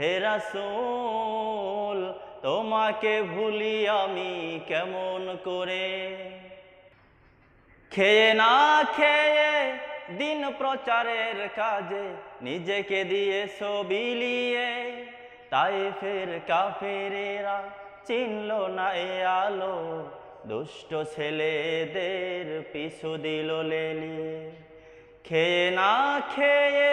হে রাসূল, তোমাকে ভুলি আমি কেমন করে? খেয়ে না খেয়ে দিন প্রচারের কাজে নিজেকে দিয়ে বিলিয়ে। তাই ফের কাফেরেরা চিনল না এ আলো, দুষ্ট ছেলেদের পিছু দিল লেলিয়ে। খেয়ে না খেয়ে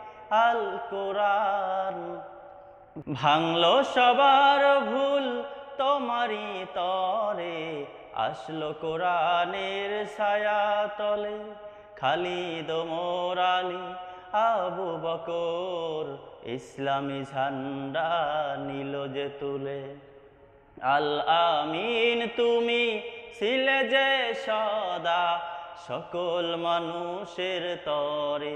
আল কোরআন ভাঙলো সবার ভুল, তোমারই তরে আসলো কোরআনের ছায়া তলে। খালিদ মোরালি আবু বকর, ইসলামী ঝান্ডা নিল যে তুলে। আল আমিন, তুমি ছিলে যে সদা, সকল মানুষের তরে।